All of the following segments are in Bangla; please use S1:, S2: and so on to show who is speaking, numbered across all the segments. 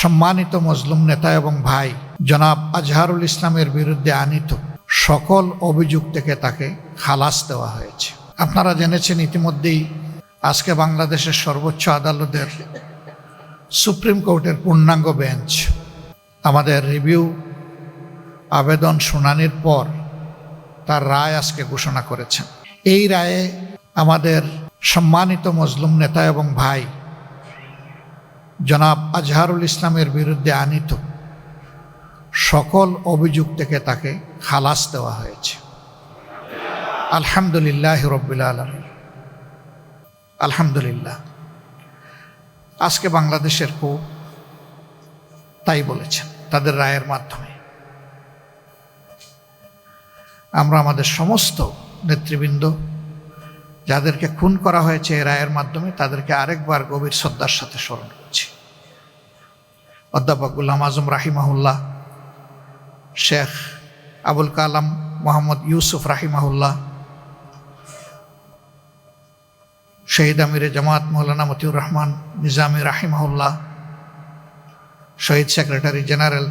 S1: সম্মানিত মজলুম নেতা এবং ভাই, জনাব আজহারুল ইসলামের বিরুদ্ধে আনিত সকল অভিযোগ থেকে তাকে খালাস দেওয়া হয়েছে। আপনারা জেনেছেন ইতিমধ্যেই আজকে বাংলাদেশের সর্বোচ্চ আদালতের সুপ্রিম কোর্টের পূর্ণাঙ্গ বেঞ্চ। আমাদের রিভিউ আবেদন শুনানির পর তার রায় আজকে ঘোষণা করেছেন। এই রায়ে আমাদের সম্মানিত মজলুম নেতা এবং ভাই জনাব আজহারুল ইসলামের বিরুদ্ধে আনিত সকল অভিযোগ থেকে তাকে খালাস দেওয়া হয়েছে। আলহামদুলিল্লাহ রব্বিল আলম আলহামদুলিল্লাহ। আজকে বাংলাদেশের কোর্ট তাই বলেছেন, তাদের রায়ের মাধ্যমে। আমরা আমাদের সমস্ত নেতৃবৃন্দ যাদেরকে খুন করা হয়েছে এই রায়ের মাধ্যমে তাদেরকে আরেকবার গভীর শ্রদ্ধার সাথে স্মরণ করছি। অধ্যাপক গুলাম আজম রাহিমাহুল্লাহ, শেখ আবুল কালাম মোহাম্মদ ইউসুফ রাহিমাহুল্লাহ, শহীদ আমিরে জামাত মৌলানা মতিউর রহমান নিজামি রাহিমাহুল্লাহ, শহীদ সেক্রেটারি জেনারেল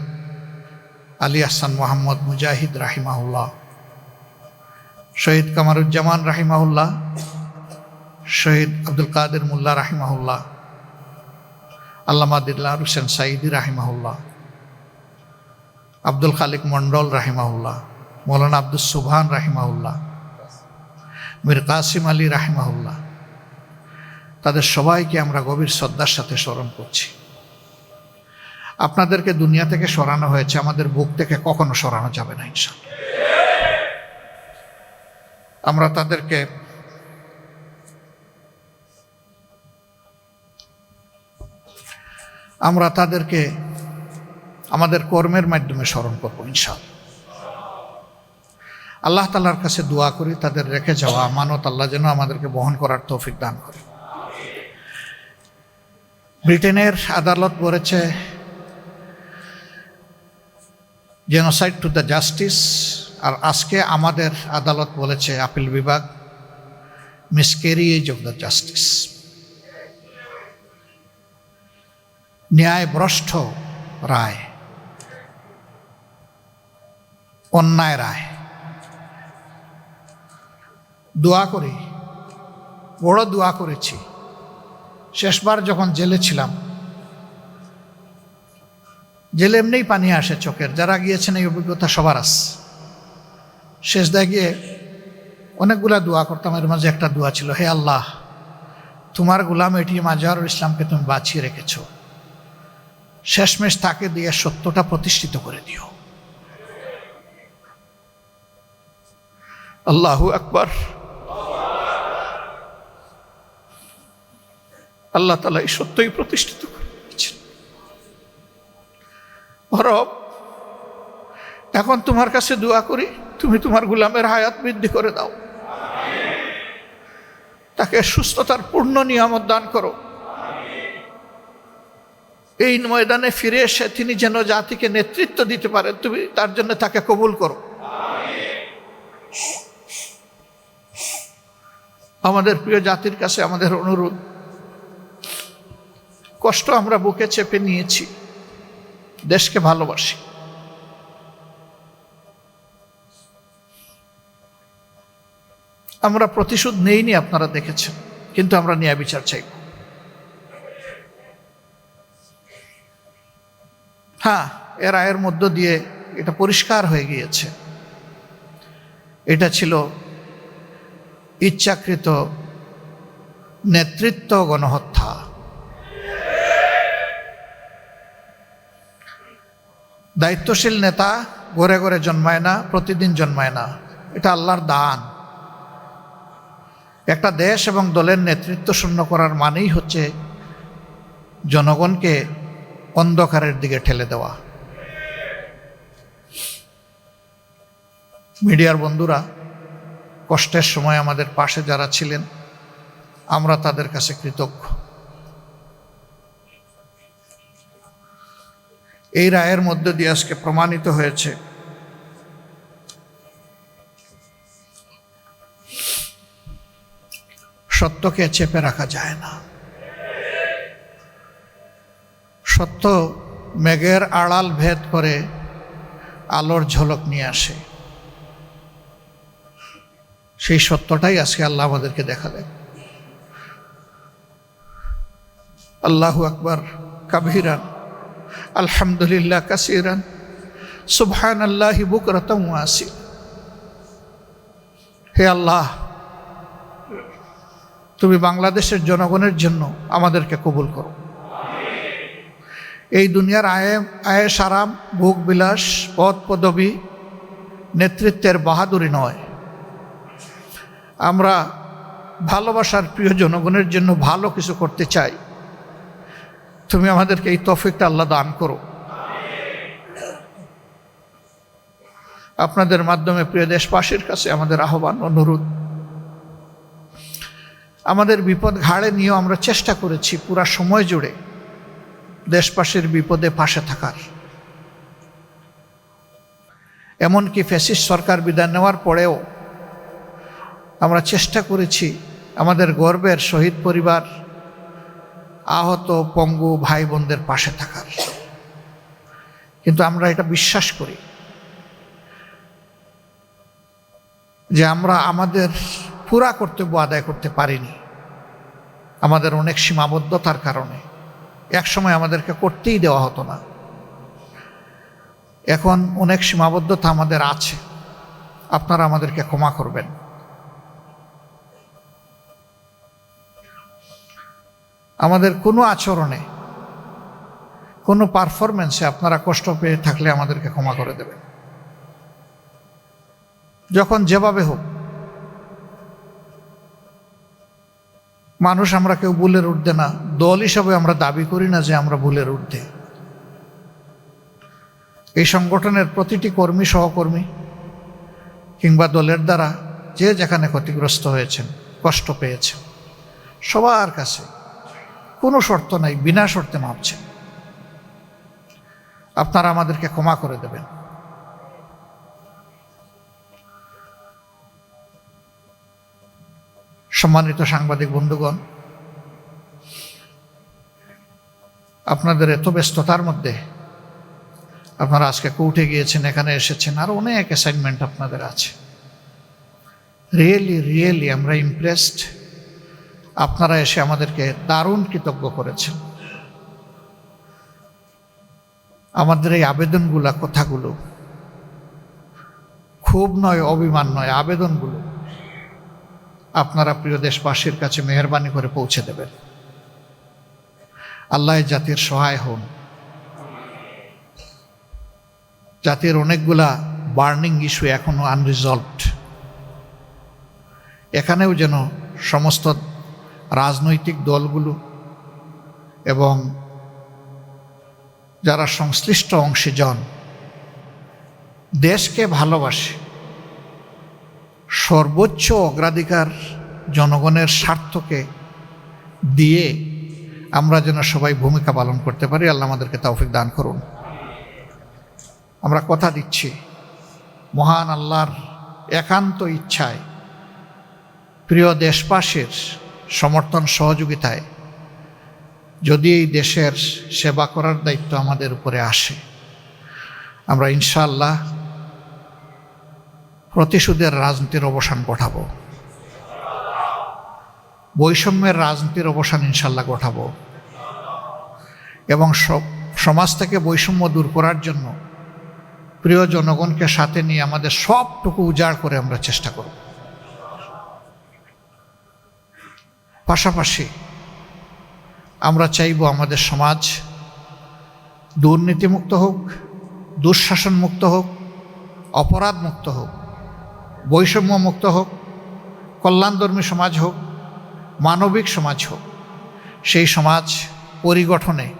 S1: আলী আহসান মোহাম্মদ মুজাহিদ রাহিমাহুল্লাহ, শহীদ কামারুজ্জামান রাহিমাহুল্লাহ, শহীদ আব্দুল কাদের মোল্লা রাহিমাহুল্লাহ আল্লামা দিল্লাহ হুসেন সাইদি রাহিমাহুল্লাহ, আব্দুল খালিক মন্ডল রাহিমাহুল্লাহ, মৌলানা আব্দুল সুবহান রাহিমাহুল্লাহ, মীর কাসিম আলী রাহিমাহুল্লাহ। তাদের সবাইকে আমরা গভীর শ্রদ্ধার সাথে স্মরণ করছি। আপনাদেরকে দুনিয়া থেকে সরানো হয়েছে, আমাদের বুক থেকে কখনো সরানো যাবে না ইনশাল আমরা তাদেরকে আমরা তাদেরকে আমাদের কর্মের মাধ্যমে স্মরণ করব ইনশাল আল্লাহ তালার কাছে দোয়া করি, তাদের রেখে যাওয়া মানত আল্লাহ যেন আমাদেরকে বহন করার তৌফিক দান করে। ব্রিটেনের আদালত বলেছে জেনোসাইড টু দ্য জাস্টিস আর আজকে আমাদের আদালত বলেছে আপিল বিভাগ মিসকেরিয়েজ অফ দ্য জাস্টিস ন্যায় ভ্রষ্ট রায়, অন্যায় রায়। দোয়া করি, বড় দোয়া করেছি। শেষবার যখন জেলে ছিলাম, জেলে এমনিই পানি আসে চোখের। যারা গিয়েছেন এই অভিজ্ঞতা সবার আস। শেষ দায় গিয়ে অনেকগুলা দোয়া করতাম, এর মাঝে একটা দোয়া ছিল, হে আল্লাহ, তোমার গুলাম এটি মাজারুল ইসলামকে তুমি বাঁচিয়ে রেখেছ। শেষমেশ তাকে দিয়ে সত্যটা প্রতিষ্ঠিত করে দিও। আল্লাহু আকবর। আল্লাহ তালা এই সত্যই প্রতিষ্ঠিত করে দিয়েছেন। এখন তোমার কাছে দোয়া করি, তুমি তোমার গুলামের হায়াত বৃদ্ধি করে দাও। তাকে সুস্থতার পূর্ণ নিয়ামত দান করো। এই ময়দানে ফিরে এসে তিনি যেন জাতিকে নেতৃত্ব দিতে পারেন, তুমি তার জন্য তাকে কবুল করো। আমাদের প্রিয় জাতির কাছে আমাদের অনুরোধ, কষ্ট আমরা বুকে চেপে নিয়েছি, দেশকে ভালোবাসি। আমরা প্রতিশোধ নেইনি, আপনারা দেখেছেন, কিন্তু আমরা ন্যায় বিচার চাইব। হ্যাঁ এর আয়ের মধ্য দিয়ে এটা পরিষ্কার হয়ে গিয়েছে। এটা ছিল ইচ্ছাকৃত নেতৃত্ব গণহত্যা। দায়িত্বশীল নেতা ঘরে ঘরে জন্মায় না, প্রতিদিন জন্মায় না। এটা আল্লাহর দান। একটা দেশ এবং দলের নেতৃত্ব শূন্য করার মানেই হচ্ছে জনগণকে অন্ধকারের দিকে ঠেলে দেওয়া। মিডিয়ার বন্ধুরা, কষ্টের সময় আমাদের পাশে যারা ছিলেন, আমরা তাদের কাছে কৃতজ্ঞ। এই রায়ের মধ্যে দিয়ে আজকে প্রমাণিত হয়েছে, সত্যকে চেপে রাখা যায় না। সত্য মেঘের আড়াল ভেদ করে আলোর ঝলক নিয়ে আসে। সেই সত্যটাই আজকে আল্লাহ আমাদেরকে দেখালেন। আল্লাহু আকবার, কাবিরান, আলহামদুলিল্লাহ কাসিরান সুবহান আল্লাহি বুকরতম আসি হে আল্লাহ, তুমি বাংলাদেশের জনগণের জন্য আমাদেরকে কবুল করো। এই দুনিয়ার আয়ে আয়েস আরাম ভোগ বিলাস পদ পদবী, নেতৃত্বের বাহাদুরি নয়। আমরা ভালোবাসার প্রিয় জনগণের জন্য ভালো কিছু করতে চাই। তুমি আমাদেরকে এই তফিকটা আল্লাহ দান করো। আপনাদের মাধ্যমে প্রিয় দেশবাসীর কাছে আমাদের আহ্বান, অনুরোধ। আমাদের বিপদ ঘাড়ে নিয়েও আমরা চেষ্টা করেছি পুরা সময় জুড়ে। দেশবাসীর বিপদে পাশে থাকার। এমনকি ফ্যাসিস সরকার বিদায় নেওয়ার পরেও আমরা চেষ্টা করেছি আমাদের গর্বের শহীদ পরিবার, আহত পঙ্গু ভাই বোনদের পাশে থাকার। কিন্তু আমরা এটা বিশ্বাস করি যে আমরা আমাদের পুরা কর্তব্য আদায় করতে পারিনি। আমাদের অনেক সীমাবদ্ধতার কারণে। একসময় আমাদেরকে করতেই দেওয়া হতো না। এখন অনেক সীমাবদ্ধতা আমাদের আছে। আপনারা আমাদেরকে ক্ষমা করবেন। আমাদের কোনো আচরণে, কোনো পারফরমেন্সে আপনারা কষ্ট পেয়ে থাকলে আমাদেরকে ক্ষমা করে দেবেন। যখন যেভাবে হোক মানুষ আমরা কেউ ভুলের ঊর্ধ্বে না। দল হিসাবে আমরা দাবি করি না যে আমরা ভুলের ঊর্ধ্বে। এই সংগঠনের প্রতিটি কর্মী, সহকর্মী কিংবা দলের দ্বারা যে যেখানে ক্ষতিগ্রস্ত হয়েছেন, কষ্ট পেয়েছেন, সবার কাছে কোনো শর্ত নাই, বিনা শর্তে মাপছেন। আপনারা আমাদেরকে ক্ষমা করে দেবেন। সম্মানিত সাংবাদিক বন্ধুগণ, আপনাদের এত ব্যস্ততার মধ্যে আপনারা আজকে কোর্টে গিয়েছেন, এখানে এসেছেন, আর অনেক অ্যাসাইনমেন্ট আপনাদের আছে। রিয়েলি রিয়েলি আমরা ইমপ্রেসড আপনারা এসে আমাদেরকে দারুণ কৃতজ্ঞ করেছেন। আমাদের এই আবেদনগুলা কথাগুলো খুব নয়, অভিমান নয়, আবেদনগুলো আপনারা প্রিয় দেশবাসীর কাছে মেহরবানি করে পৌঁছে দেবেন। আল্লাহ জাতির সহায় হন। জাতির অনেকগুলা বার্নিং ইস্যু এখনও আনরিজলভড। এখানেও যেন সমস্ত রাজনৈতিক দলগুলো এবং যারা সংশ্লিষ্ট অংশে অংশীজন দেশকে ভালোবাসে সর্বোচ্চ অগ্রাধিকার জনগণের স্বার্থকে দিয়ে আমরা যেন সবাই ভূমিকা পালন করতে পারি, আল্লাহ আমাদেরকে তৌফিক দান করুন। আমরা কথা দিচ্ছি, মহান আল্লাহর একান্ত ইচ্ছায়, প্রিয় দেশবাসীর সমর্থন সহযোগিতায় যদি এই দেশের সেবা করার দায়িত্ব আমাদের উপরে আসে, আমরা ইনশাল্লাহ প্রতিশোধের রাজনীতির অবসান ঘটাবো। বৈষম্যের রাজনীতির অবসান ইনশাল্লাহ ঘটাবো। এবং সমাজ থেকে বৈষম্য দূর করার জন্য প্রিয় জনগণকে সাথে নিয়ে আমাদের সবটুকু উজাড় করে আমরা চেষ্টা করব। পাশাপাশি আমরা চাইব আমাদের সমাজ দুর্নীতিমুক্ত হোক দুঃশাসন মুক্ত হোক অপরাধ মুক্ত হোক। বৈষম্য মুক্ত হোক, কল্যাণধর্মী সমাজ হোক, মানবিক সমাজ হোক, সেই সমাজ পরিগঠনে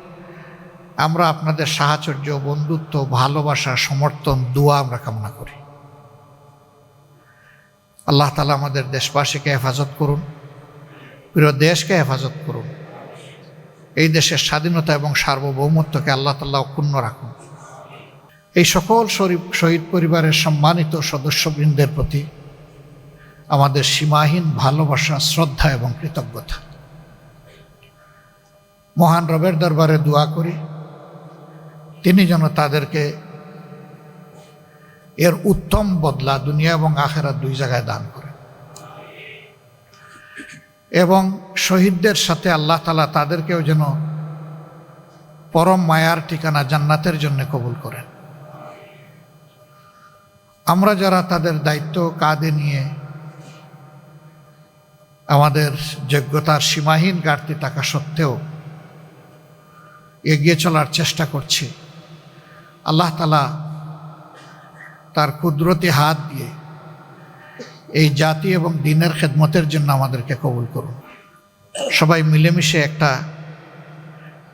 S1: আমরা আপনাদের সাহাচর্য বন্ধুত্ব, ভালোবাসা, সমর্থন, দোয়া আমরা কামনা করি। আল্লাহ তালা আমাদের দেশবাসীকে হেফাজত করুন প্রিয় দেশকে হেফাজত করুন। এই দেশের স্বাধীনতা এবং সার্বভৌমত্বকে আল্লাহ তাল্লাহ অক্ষুণ্ণ রাখুন। এই সকল শহীদ পরিবারের সম্মানিত সদস্যবৃন্দের প্রতি আমাদের সীমাহীন ভালোবাসা, শ্রদ্ধা এবং কৃতজ্ঞতা। মহান রবের দরবারে দোয়া করি, তিনি যেন তাদেরকে এর উত্তম বদলা দুনিয়া এবং আখেরা দুই জায়গায় দান করে এবং শহীদদের সাথে আল্লাহ তালা তাদেরকেও যেন পরম মায়ার ঠিকানা জান্নাতের জন্য কবুল করেন। আমরা যারা তাদের দায়িত্ব কাঁধে নিয়ে আমাদের যোগ্যতার সীমাহীন ঘাটতি থাকা সত্ত্বেও এগিয়ে চলার চেষ্টা করছি। আল্লাহ তালা তার কুদরতি হাত দিয়ে এই জাতি এবং দিনের খেদমতের জন্য আমাদেরকে কবুল করুন। সবাই মিলেমিশে একটা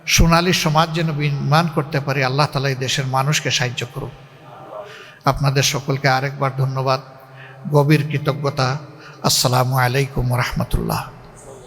S1: সোনালী সমাজ যেন নির্মাণ করতে পারি, আল্লাহ তালা এই দেশের মানুষকে সাহায্য করুন আপনাদের সকলকে আরেকবার ধন্যবাদ। গভীর কৃতজ্ঞতা। আসসালামু আলাইকুম রহমতুল্লাহ।